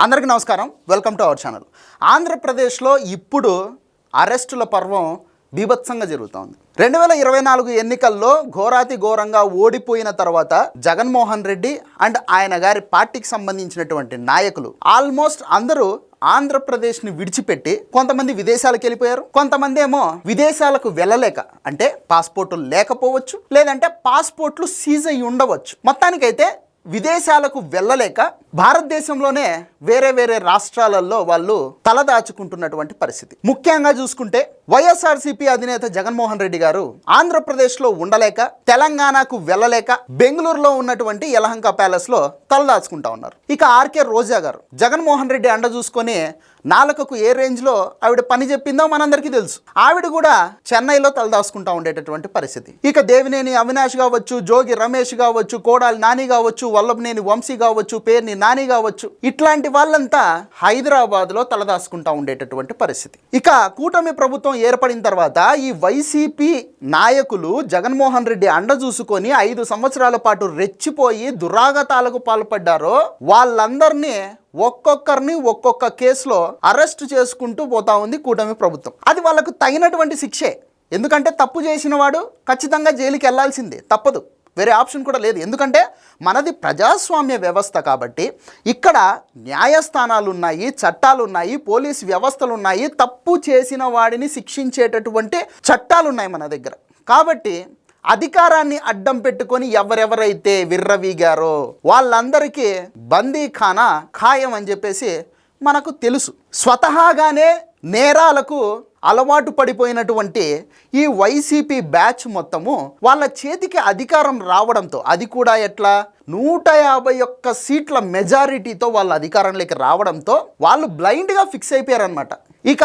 అందరికీ నమస్కారం. Welcome to our channel. ఆంధ్రప్రదేశ్లో ఇప్పుడు అరెస్టుల పర్వం బీభత్సంగా జరుగుతోంది. రెండు వేల ఇరవై నాలుగు ఎన్నికల్లో ఘోరాతి ఘోరంగా ఓడిపోయిన తర్వాత జగన్మోహన్ రెడ్డి అండ్ ఆయన గారి పార్టీకి సంబంధించినటువంటి నాయకులు ఆల్మోస్ట్ అందరూ ఆంధ్రప్రదేశ్ని విడిచిపెట్టి కొంతమంది విదేశాలకు వెళ్ళిపోయారు. కొంతమంది ఏమో విదేశాలకు వెళ్ళలేక అంటే పాస్పోర్టులు లేకపోవచ్చు లేదంటే పాస్పోర్ట్లు సీజ్ అయి ఉండవచ్చు. మొత్తానికైతే విదేశాలకు వెళ్ళలేక భారతదేశంలోనే వేరే వేరే రాష్ట్రాలలో వాళ్ళు తలదాచుకుంటున్నటువంటి పరిస్థితి. ముఖ్యంగా చూసుకుంటే వైఎస్ఆర్సీపీ అధినేత జగన్మోహన్ రెడ్డి గారు ఆంధ్రప్రదేశ్లో ఉండలేక తెలంగాణకు వెళ్ళలేక బెంగళూరులో ఉన్నటువంటి యలహంక ప్యాలెస్లో తలదాచుకుంటా ఉన్నారు. ఇక ఆర్కే రోజా గారు జగన్మోహన్ రెడ్డి అండ చూసుకొని నాలుకకు ఏ రేంజ్లో ఆవిడ పని చెప్పిందో మనందరికీ తెలుసు. ఆవిడ కూడా చెన్నైలో తలదాసుకుంటా ఉండేటటువంటి పరిస్థితి. ఇక దేవినేని అవినాష్ కావచ్చు జోగి రమేష్ కావచ్చు కోడాలి నాని కావచ్చు వల్లభనేని వంశీ కావచ్చు పేర్ని నాని కావచ్చు ఇట్లాంటి వాళ్ళంతా హైదరాబాద్లో తలదాసుకుంటా ఉండేటటువంటి పరిస్థితి. ఇక కూటమి ప్రభుత్వం ఏర్పడిన తర్వాత ఈ వైసీపీ నాయకులు జగన్మోహన్ రెడ్డి అండ చూసుకొని ఐదు సంవత్సరాల పాటు రెచ్చిపోయి దురాగతాలకు పాల్పడ్డారో వాళ్ళందరినీ ఒక్కొక్కరిని ఒక్కొక్క కేసులో అరెస్ట్ చేసుకుంటూ పోతా ఉంది కూటమి ప్రభుత్వం. అది వాళ్ళకు తగినటువంటి శిక్షే. ఎందుకంటే తప్పు చేసిన వాడు ఖచ్చితంగా జైలుకి వెళ్ళాల్సిందే తప్పదు. వేరే ఆప్షన్ కూడా లేదు. ఎందుకంటే మనది ప్రజాస్వామ్య వ్యవస్థ కాబట్టి ఇక్కడ న్యాయస్థానాలు ఉన్నాయి చట్టాలు ఉన్నాయి పోలీస్ వ్యవస్థలు ఉన్నాయి తప్పు చేసిన వాడిని శిక్షించేటటువంటి చట్టాలు ఉన్నాయి మన దగ్గర. కాబట్టి అధికారాన్ని అడ్డం పెట్టుకొని ఎవరెవరైతే విర్రవీగారో వాళ్ళందరికీ బందీఖానా ఖాయం అని చెప్పేసి మనకు తెలుసు. స్వతహాగానే నేరాలకు అలవాటు పడిపోయినటువంటి ఈ వైసీపీ బ్యాచ్ మొత్తము వాళ్ళ చేతికి అధికారం రావడంతో అది కూడా ఎట్లా? నూట యాభై ఒక్క సీట్ల మెజారిటీతో వాళ్ళ అధికారంలోకి రావడంతో వాళ్ళు బ్లైండ్గా ఫిక్స్ అయిపోయారనమాట ఇక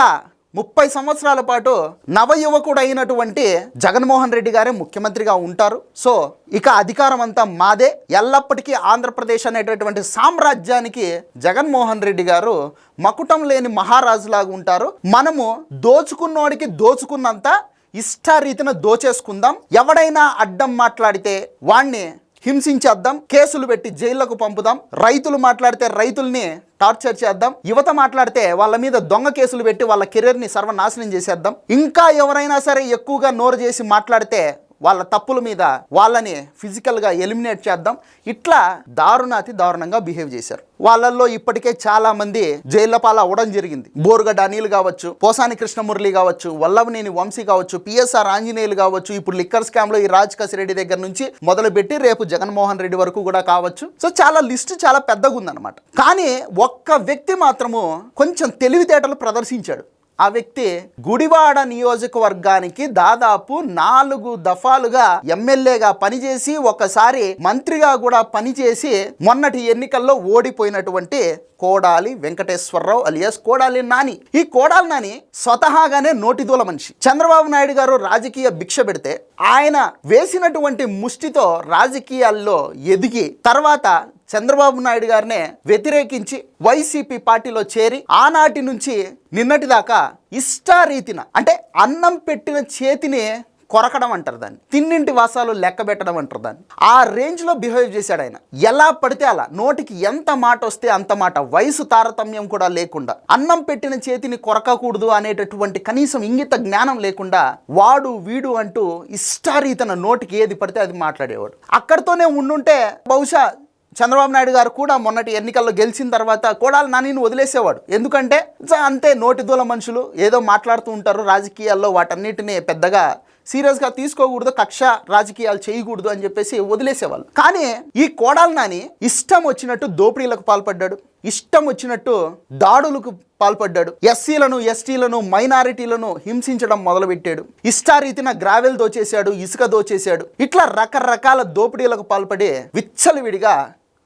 ముప్పై సంవత్సరాల పాటు నవయువకుడు అయినటువంటి జగన్మోహన్ రెడ్డి గారే ముఖ్యమంత్రిగా ఉంటారు. సో ఇక అధికారం అంతా మాదే. ఎల్లప్పటికీ ఆంధ్రప్రదేశ్ అనేటటువంటి సామ్రాజ్యానికి జగన్మోహన్ రెడ్డి గారు మకుటం లేని మహారాజులాగా ఉంటారు. మనము దోచుకున్నోడికి దోచుకున్నంత ఇష్టారీతిన దోచేసుకుందాం. ఎవడైనా అడ్డం మాట్లాడితే వాణ్ణి హింసించేద్దాం కేసులు పెట్టి జైళ్ళకు పంపుదాం రైతులు మాట్లాడితే రైతుల్ని టార్చర్ చేద్దాం యువత మాట్లాడితే వాళ్ళ మీద దొంగ కేసులు పెట్టి వాళ్ళ కెరీర్ని సర్వనాశనం చేసేద్దాం. ఇంకా ఎవరైనా సరే ఎక్కువగా నోరు చేసి మాట్లాడితే వాళ్ళ తప్పుల మీద వాళ్ళని ఫిజికల్గా ఎలిమినేట్ చేద్దాం. ఇట్లా దారుణాతి దారుణంగా బిహేవ్ చేశారు. వాళ్ళల్లో ఇప్పటికే చాలా మంది జైళ్ళ పాలు అవ్వడం జరిగింది. బోరుగడ్డ అనిల్ కావచ్చు పోసాని కృష్ణమురళి కావచ్చు వల్లవనేని వంశీ కావచ్చు పిఎస్ఆర్ ఆంజనేయులు కావచ్చు ఇప్పుడు లిక్కర్ స్కామ్లో ఈ రాజ్ రెడ్డి దగ్గర నుంచి మొదలుపెట్టి రేపు జగన్మోహన్ రెడ్డి వరకు కూడా కావచ్చు. సో చాలా లిస్ట్ చాలా పెద్దగా ఉందన్నమాట కానీ ఒక్క వ్యక్తి మాత్రము కొంచెం తెలివితేటలు ప్రదర్శించాడు. ఆ వ్యక్తి గుడివాడ నియోజకవర్గానికి దాదాపు నాలుగు దఫాలుగా ఎమ్మెల్యేగా పనిచేసి ఒకసారి మంత్రిగా కూడా పనిచేసి మొన్నటి ఎన్నికల్లో ఓడిపోయినటువంటి కోడాలి వెంకటేశ్వరరావు అలియాస్ కోడాలి నాని. ఈ కోడాలి నాని స్వతహాగానే నోటిదూల మనిషి. చంద్రబాబు నాయుడు గారు రాజకీయ భిక్ష పెడితే ఆయన వేసినటువంటి ముష్టితో రాజకీయాల్లో ఎదిగి తర్వాత చంద్రబాబు నాయుడు గారినే వ్యతిరేకించి వైసీపీ పార్టీలో చేరి ఆనాటి నుంచి నిన్నటి దాకా ఇష్టారీతిన అంటే అన్నం పెట్టిన చేతిని కొరకడం అంటారు దాన్ని. తిన్నింటి వాసాలు లెక్క పెట్టడం అంటారు దాన్ని. ఆ రేంజ్లో బిహేవ్ చేశాడు ఆయన. ఎలా పడితే అలా. నోటికి ఎంత మాట వస్తే అంత మాట. వయసు తారతమ్యం కూడా లేకుండా. అన్నం పెట్టిన చేతిని కొరకకూడదు అనేటటువంటి కనీసం ఇంగిత జ్ఞానం లేకుండా వాడు వీడు అంటూ ఇష్టారీతన నోటికి ఏది పడితే అది మాట్లాడేవాడు. అక్కడితోనే ఉండుంటే బహుశా చంద్రబాబు నాయుడు గారు కూడా మొన్నటి ఎన్నికల్లో గెలిచిన తర్వాత కోడాలు నానిని వదిలేసేవాడు. ఎందుకంటే అంతే నోటి దూల మనుషులు ఏదో మాట్లాడుతూ ఉంటారు రాజకీయాల్లో వాటన్నిటిని పెద్దగా సీరియస్గా తీసుకోకూడదు కక్ష రాజకీయాలు చేయకూడదు అని చెప్పేసి వదిలేసేవాళ్ళు. కానీ ఈ కోడాలి నాని ఇష్టం వచ్చినట్టు దోపిడీలకు పాల్పడ్డాడు. ఇష్టం వచ్చినట్టు దాడులకు పాల్పడ్డాడు. ఎస్సీలను ఎస్టీలను మైనారిటీలను హింసించడం మొదలుపెట్టాడు. ఇష్టారీతిన గ్రావెల్ దోచేశాడు ఇసుక దోచేశాడు. ఇట్లా రకరకాల దోపిడీలకు పాల్పడి విచ్చలవిడిగా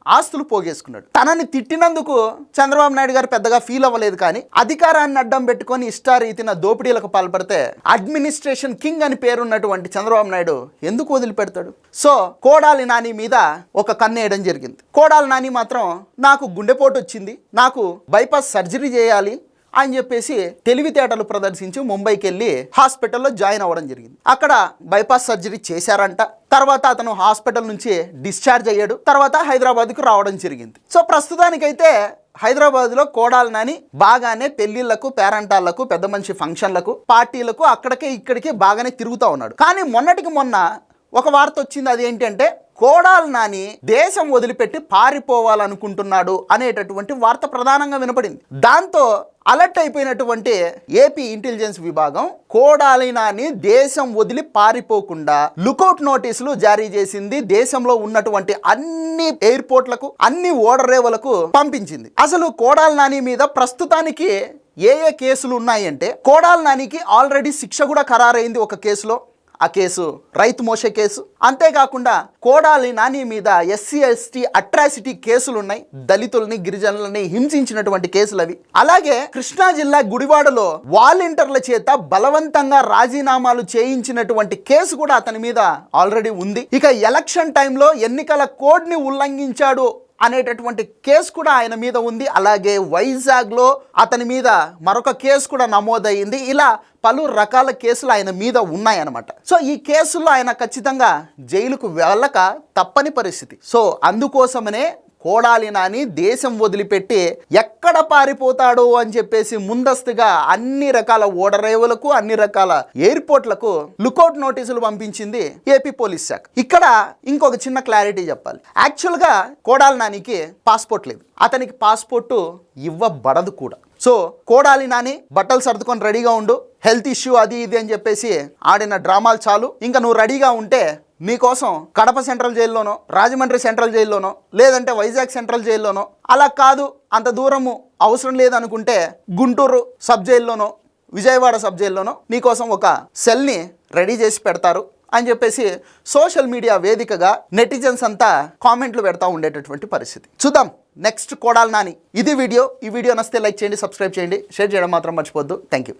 ఆస్తులు పోగేసుకున్నాడు. తనని తిట్టినందుకు చంద్రబాబు నాయుడు గారు పెద్దగా ఫీల్ అవ్వలేదు కానీ అధికారాన్ని అడ్డం పెట్టుకొని ఇష్టారీతిన దోపిడీలకు పాల్పడితే అడ్మినిస్ట్రేషన్ కింగ్ అని పేరున్నటువంటి చంద్రబాబు నాయుడు ఎందుకు వదిలిపెడతాడు? సో కోడాలి నాని మీద ఒక కన్నేయడం జరిగింది. కోడాలి నాని మాత్రం నాకు గుండెపోటు వచ్చింది నాకు బైపాస్ సర్జరీ చేయాలి అని చెప్పేసి తెలివితేటలు ప్రదర్శించి ముంబైకి వెళ్ళి హాస్పిటల్లో జాయిన్ అవ్వడం జరిగింది. అక్కడ బైపాస్ సర్జరీ చేశారంట. తర్వాత అతను హాస్పిటల్ నుంచి డిశ్చార్జ్ అయ్యాడు. తర్వాత హైదరాబాద్కు రావడం జరిగింది. సో ప్రస్తుతానికైతే హైదరాబాద్లో కోడాలి నాని బాగానే పెళ్ళిళ్ళకు పేరంటాళ్ళకు పెద్ద మనిషి ఫంక్షన్లకు పార్టీలకు అక్కడికే ఇక్కడికి బాగానే తిరుగుతూ ఉన్నాడు. కానీ మొన్నటికి మొన్న ఒక వార్త వచ్చింది. అది ఏంటంటే కోడాల్ నాని దేశం వదిలిపెట్టి పారిపోవాలనుకుంటున్నాడు అనేటటువంటి వార్త ప్రధానంగా వినపడింది. దాంతో అలర్ట్ అయిపోయినటువంటి ఏపీ ఇంటెలిజెన్స్ విభాగం కోడాలి నాని దేశం వదిలి పారిపోకుండా లుకౌట్ నోటీసులు జారీ చేసింది. దేశంలో ఉన్నటువంటి అన్ని ఎయిర్పోర్ట్లకు అన్ని ఓడరేవులకు పంపించింది. అసలు కోడాలి నాని మీద ప్రస్తుతానికి ఏ ఏ కేసులు ఉన్నాయంటే కోడాల నానికి ఆల్రెడీ శిక్ష కూడా ఖరారైంది ఒక కేసులో. ఆ కేసు రైతు మోసే కేసు. అంతేకాకుండా కోడాలి నాని మీద ఎస్సీ ఎస్టీ అట్రాసిటీ కేసులు ఉన్నాయి దళితుల్ని గిరిజనులని హింసించినటువంటి కేసులు అవి అలాగే కృష్ణా జిల్లా గుడివాడలో వాలంటీర్ల చేత బలవంతంగా రాజీనామాలు చేయించినటువంటి కేసు కూడా అతని మీద ఆల్రెడీ ఉంది. ఇక ఎలక్షన్ టైంలో ఎన్నికల కోడ్ని ఉల్లంఘించాడు అనేటటువంటి కేసు కూడా ఆయన మీద ఉంది. అలాగే వైజాగ్లో అతని మీద మరొక కేసు కూడా నమోదయ్యింది. ఇలా పలు రకాల కేసులు ఆయన మీద ఉన్నాయన్నమాట. సో ఈ కేసుల్లో ఆయన ఖచ్చితంగా జైలుకు వెళ్ళక తప్పని పరిస్థితి. సో అందుకోసమనే కోడాలి నాని దేశం వదిలిపెట్టి ఎక్కడ పారిపోతాడు అని చెప్పేసి ముందస్తుగా అన్ని రకాల ఓడరేవులకు అన్ని రకాల ఎయిర్పోర్ట్లకు లుకౌట్ నోటీసులు పంపించింది ఏపీ పోలీస్ శాఖ. ఇక్కడ ఇంకొక చిన్న క్లారిటీ చెప్పాలి. యాక్చువల్గా కోడాలి నానికి పాస్పోర్ట్ లేదు. అతనికి పాస్పోర్టు ఇవ్వబడదు కూడా. సో కోడాలి నాని బట్టలు సర్దుకొని రెడీగా ఉండు. హెల్త్ ఇష్యూ అది ఇది అని చెప్పేసి ఆడిన డ్రామాలు చాలు. ఇంకా నువ్వు రెడీగా ఉంటే మీకోసం కడప సెంట్రల్ జైల్లోనో రాజమండ్రి సెంట్రల్ జైల్లోనో లేదంటే వైజాగ్ సెంట్రల్ జైల్లోనో అలా కాదు అంత దూరము అవసరం లేదనుకుంటే గుంటూరు సబ్ జైల్లోనో విజయవాడ సబ్ జైల్లోనో మీకోసం ఒక సెల్ని రెడీ చేసి పెడతారు అని చెప్పేసి సోషల్ మీడియా వేదికగా నెటిజన్స్ అంతా కామెంట్లు పెడతా ఉండేటటువంటి పరిస్థితి. చూద్దాం నెక్స్ట్ కోడాలి నాని. ఇది వీడియో. ఈ వీడియో నచ్చితే లైక్ చేయండి సబ్స్క్రైబ్ చేయండి. షేర్ చేయడం మాత్రం మర్చిపోద్దు థ్యాంక్ యూ